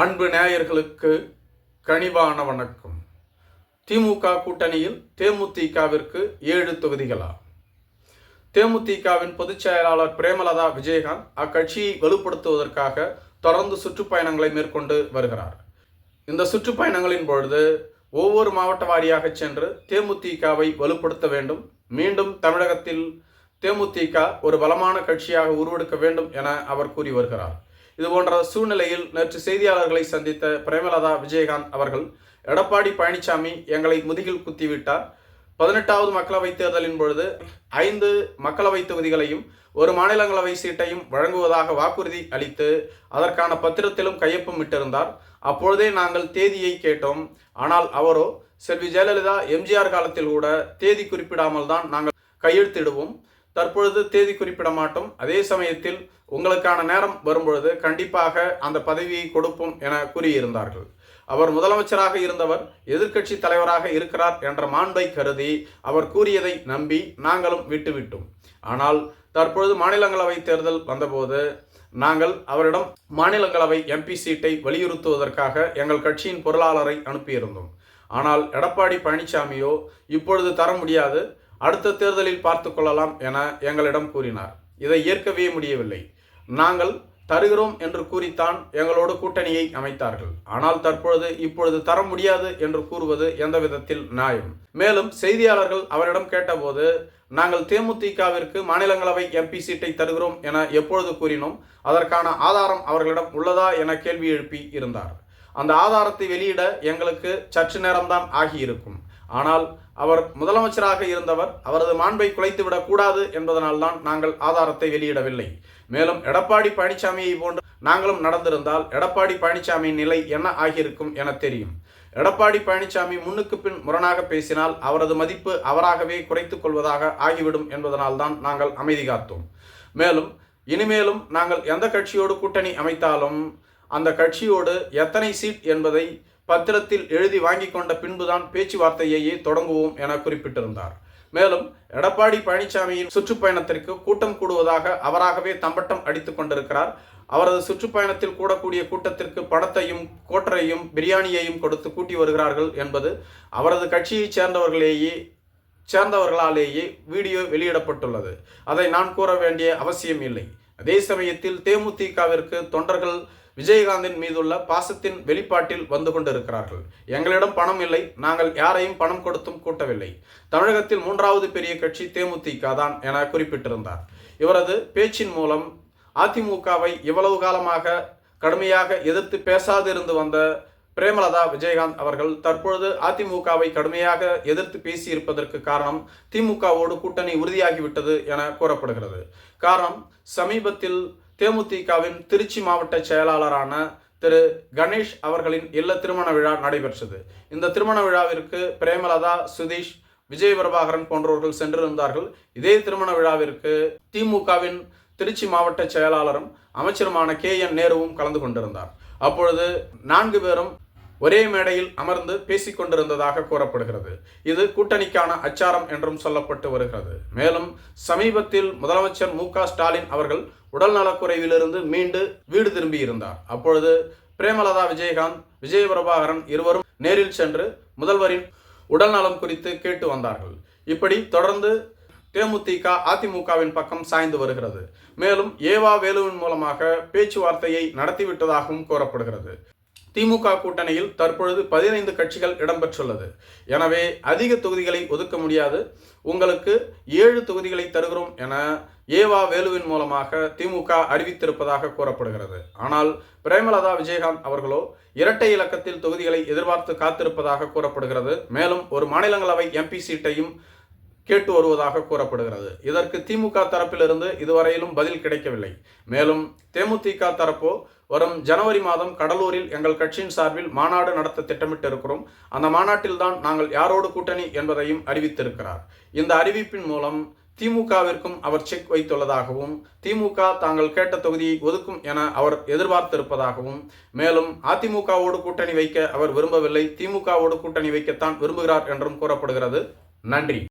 அன்பு நேயர்களுக்கு கனிவான வணக்கம். திமுக கூட்டணியில் தேமுதிகவிற்கு ஏழு தொகுதிகளா தேமுதிகவின் பொதுச் செயலாளர் பிரேமலதா விஜயகாந்த் அக்கட்சியை வலுப்படுத்துவதற்காக தொடர்ந்து சுற்றுப்பயணங்களை மேற்கொண்டு வருகிறார். இந்த சுற்றுப்பயணங்களின் பொழுது ஒவ்வொரு மாவட்ட வாரியாக சென்று தேமுதிகவை வலுப்படுத்த வேண்டும். மீண்டும் தமிழகத்தில் தேமுதிக ஒரு பலமான கட்சியாக உருவெடுக்க வேண்டும் என அவர் கூறி வருகிறார். இது போன்ற சூழ்நிலையில் நேற்று செய்தியாளர்களை சந்தித்த பிரேமலதா விஜயகாந்த் அவர்கள் எடப்பாடி பழனிசாமி எங்களை முதுகில் குத்திவிட்டார். பதினெட்டாவது மக்களவைத் தேர்தலின் பொழுது ஐந்து மக்களவை தொகுதிகளையும் ஒரு மாநிலங்களவை சீட்டையும் வழங்குவதாக வாக்குறுதி அளித்து அதற்கான பத்திரத்திலும் கையொப்பம் விட்டிருந்தார் அப்பொழுதே நாங்கள் தேதியை கேட்டோம். ஆனால் அவரோ செல்வி ஜெயலலிதா எம்ஜிஆர் காலத்தில் கூட தேதி குறிப்பிடாமல் தான் நாங்கள் கையெழுத்திடுவோம். தற்பொழுது தேதி குறிப்பிட மாட்டோம் அதே சமயத்தில் உங்களுக்கான நேரம் வரும்பொழுது கண்டிப்பாக அந்த பதவியை கொடுப்போம் என கூறியிருந்தார்கள். அவர் முதலமைச்சராக இருந்தவர் எதிர்க்கட்சி தலைவராக இருக்கிறார் என்ற மாண்பை கருதி அவர் கூறியதை நம்பி நாங்களும் விட்டுவிட்டோம். ஆனால் தற்பொழுது மாநிலங்களவை தேர்தல் வந்தபோது நாங்கள் அவரிடம் மாநிலங்களவை எம்பி சீட்டை வலியுறுத்துவதற்காக எங்கள் கட்சியின் பொருளாளரை அனுப்பியிருந்தோம். ஆனால் எடப்பாடி பழனிசாமியோ இப்பொழுது தர முடியாது. அடுத்த தேர்தலில் பார்த்து கொள்ளலாம் என எங்களிடம் கூறினார். இதை ஏற்கவே முடியவில்லை. நாங்கள் தருகிறோம் என்று கூறித்தான் எங்களோடு கூட்டணியை அமைத்தார்கள். ஆனால் தற்பொழுது இப்பொழுது தர முடியாது என்று கூறுவது எந்த விதத்தில் நியாயம்? மேலும் செய்தியாளர்கள் அவரிடம் கேட்டபோது நாங்கள் தேமுதிகவிற்கு மாநிலங்களவை எம்பி சீட்டை தருகிறோம் என எப்பொழுது கூறினோம்? அதற்கான ஆதாரம் அவர்களிடம் உள்ளதா? என கேள்வி எழுப்பி இருந்தார். அந்த ஆதாரத்தை வெளியிட எங்களுக்கு சற்று நேரம்தான் ஆகியிருக்கும். ஆனால் அவர் முதலமைச்சராக இருந்தவர் அவரது மாண்பை குலைத்துவிடக் கூடாது என்பதனால்தான் நாங்கள் ஆதாரத்தை வெளியிடவில்லை. மேலும் எடப்பாடி பழனிசாமியை போன்று நாங்களும் நடந்திருந்தால் எடப்பாடி பழனிசாமியின் நிலை என்ன ஆகியிருக்கும் என தெரியும். எடப்பாடி பழனிசாமி முன்னுக்கு பின் முரணாக பேசினால் அவரது மதிப்பு அவராகவே குறைத்துக் கொள்வதாக ஆகிவிடும் என்பதனால்தான் நாங்கள் அமைதி காத்தோம். மேலும் இனிமேலும் நாங்கள் எந்த கட்சியோடு கூட்டணி அமைத்தாலும் அந்த கட்சியோடு எத்தனை சீட் என்பதை பத்திரத்தில் எழுதி வாங்கி கொண்ட பின்புதான் பேச்சுவார்த்தையையே தொடங்குவோம் என குறிப்பிட்டிருந்தார். மேலும் எடப்பாடி பழனிசாமியின் சுற்றுப்பயணத்திற்கு கூட்டம் கூடுவதாக அவராகவே தம்பட்டம் அடித்துக் கொண்டிருக்கிறார். அவரது சுற்றுப்பயணத்தில் கூடக்கூடிய கூட்டத்திற்கு பணத்தையும் கோட்டரையும் பிரியாணியையும் கொடுத்து கூட்டி வருகிறார்கள் என்பது அவரது கட்சியைச் சேர்ந்தவர்களேயே சேர்ந்தவர்களாலேயே வீடியோ வெளியிடப்பட்டுள்ளது. அதை நான் கூற வேண்டிய அவசியம் இல்லை அதே சமயத்தில் தேமுதிகவிற்கு தொண்டர்கள் விஜயகாந்தின் மீதுள்ள பாசத்தின் வெளிப்பாட்டில் வந்து கொண்டிருக்கிறார்கள். எங்களிடம் பணம் இல்லை நாங்கள் யாரையும் பணம் கொடுத்தும் கூட்டவில்லை. தமிழகத்தில் மூன்றாவது பெரிய கட்சி தேமுதிக தான் என குறிப்பிட்டிருந்தார். இவரது பேச்சின் மூலம் அதிமுகவை இவ்வளவு காலமாக கடுமையாக எதிர்த்து பேசாதிருந்து வந்த பிரேமலதா விஜயகாந்த் அவர்கள் தற்பொழுது அதிமுகவை கடுமையாக எதிர்த்து பேசியிருப்பதற்கு காரணம் திமுகவோடு கூட்டணி உறுதியாகிவிட்டது என கூறப்படுகிறது. காரணம் சமீபத்தில் தேமுதிகவின் திருச்சி மாவட்ட செயலாளரான திரு கணேஷ் அவர்களின் இல்ல திருமண விழா நடைபெற்றது. இந்த திருமண விழாவிற்கு பிரேமலதா சுதீஷ் விஜய் பிரபாகரன் போன்றவர்கள் சென்றிருந்தார்கள். இதே திருமண விழாவிற்கு திமுகவின் திருச்சி மாவட்ட செயலாளரும் அமைச்சருமான கே என் நேருவும் கலந்து கொண்டிருந்தார். அப்பொழுது நான்கு பேரும் ஒரே மேடையில் அமர்ந்து பேசிக்கொண்டிருந்ததாக கூறப்படுகிறது. இது கூட்டணிக்கான அச்சாரம் என்றும் சொல்லப்பட்டு வருகிறது. மேலும் சமீபத்தில் முதலமைச்சர் மு ஸ்டாலின் அவர்கள் உடல் நலக்குறைவிலிருந்து மீண்டு வீடு திரும்பி இருந்தார் அப்பொழுது பிரேமலதா விஜயகாந்த் விஜய பிரபாகரன் இருவரும் நேரில் சென்று முதல்வரின் உடல் நலம் குறித்து கேட்டு வந்தார்கள். இப்படி தொடர்ந்து தேமுதிக அதிமுகவின் பக்கம் சாய்ந்து வருகிறது. மேலும் ஏவா வேலுவின் மூலமாக பேச்சுவார்த்தையை நடத்திவிட்டதாகவும் கூறப்படுகிறது. திமுக கூட்டணியில் தற்பொழுது பதினைந்து கட்சிகள் இடம்பெற்றுள்ளது. எனவே அதிக தொகுதிகளை ஒதுக்க முடியாது. உங்களுக்கு ஏழு தொகுதிகளை தருகிறோம் என ஏவா வேலுவின் மூலமாக திமுக அறிவித்திருப்பதாக கூறப்படுகிறது. ஆனால் பிரேமலதா விஜயகாந்த் அவர்களோ இரட்டை இலக்கத்தில் தொகுதிகளை எதிர்பார்த்து காத்திருப்பதாக கூறப்படுகிறது. மேலும் ஒரு மாநிலங்களவை எம்பி சீட்டையும் கேட்டு வருவதாக கூறப்படுகிறது. இதற்கு திமுக தரப்பிலிருந்து இதுவரையிலும் பதில் கிடைக்கவில்லை. மேலும் தேமுதிக தரப்போ வரும் ஜனவரி மாதம் கடலூரில் எங்கள் கட்சியின் சார்பில் மாநாடு நடத்த திட்டமிட்டு இருக்கிறோம் அந்த மாநாட்டில்தான் நாங்கள் யாரோடு கூட்டணி என்பதையும் அறிவித்திருக்கிறார். இந்த அறிவிப்பின் மூலம் திமுகவிற்கும் அவர் செக் வைத்துள்ளதாகவும் திமுக தாங்கள் கேட்ட தொகுதியை ஒதுக்கும் என அவர் எதிர்பார்த்திருப்பதாகவும் மேலும் அதிமுகவோடு கூட்டணி வைக்க அவர் விரும்பவில்லை திமுகவோடு கூட்டணி வைக்கத்தான் விரும்புகிறார் என்றும் கூறப்படுகிறது. நன்றி.